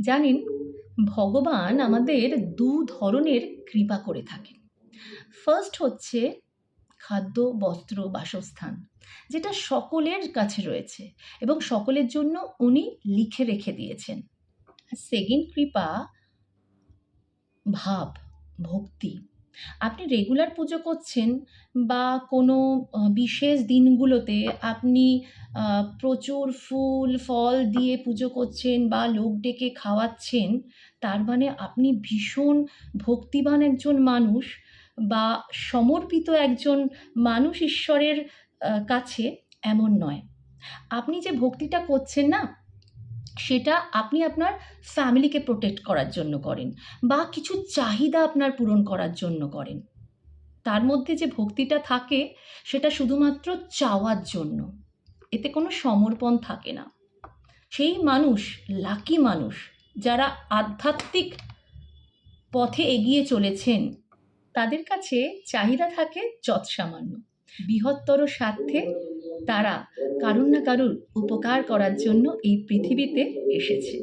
জানেন, ভগবান আমাদের দু ধরনের কৃপা করে থাকেন। ফার্স্ট হচ্ছে খাদ্য, বস্ত্র, বাসস্থান, যেটা সকলের কাছে রয়েছে এবং সকলের জন্য উনি লিখে রেখে দিয়েছেন। সেকেন্ড কৃপা, ভাব, ভক্তি। আপনি রেগুলার পুজো করছেন বা কোনো বিশেষ দিনগুলোতে আপনি প্রচুর ফুল, ফল দিয়ে পুজো করছেন বা লোক ডেকে খাওয়াচ্ছেন, তার মানে আপনি ভীষণ ভক্তিবান একজন মানুষ বা সমর্পিত একজন মানুষ ঈশ্বরের কাছে এমন নয়। আপনি যে ভক্তিটা করছেন না সেটা আপনি আপনার ফ্যামিলিকে প্রোটেক্ট করার জন্য করেন বা কিছু চাহিদা আপনার পূরণ করার জন্য করেন। তার মধ্যে যে ভক্তিটা থাকে, সেটা শুধুমাত্র চাওয়ার জন্য। এতে কোনো সমর্পণ থাকে না। সেই মানুষ লাকি মানুষ, যারা আধ্যাত্মিক পথে এগিয়ে চলেছেন, তাদের কাছে চাহিদা থাকে যৎসামান্য। বৃহত্তর স্বার্থে তারা কারুর না কারুর উপকার করার জন্য এই পৃথিবীতে এসেছে।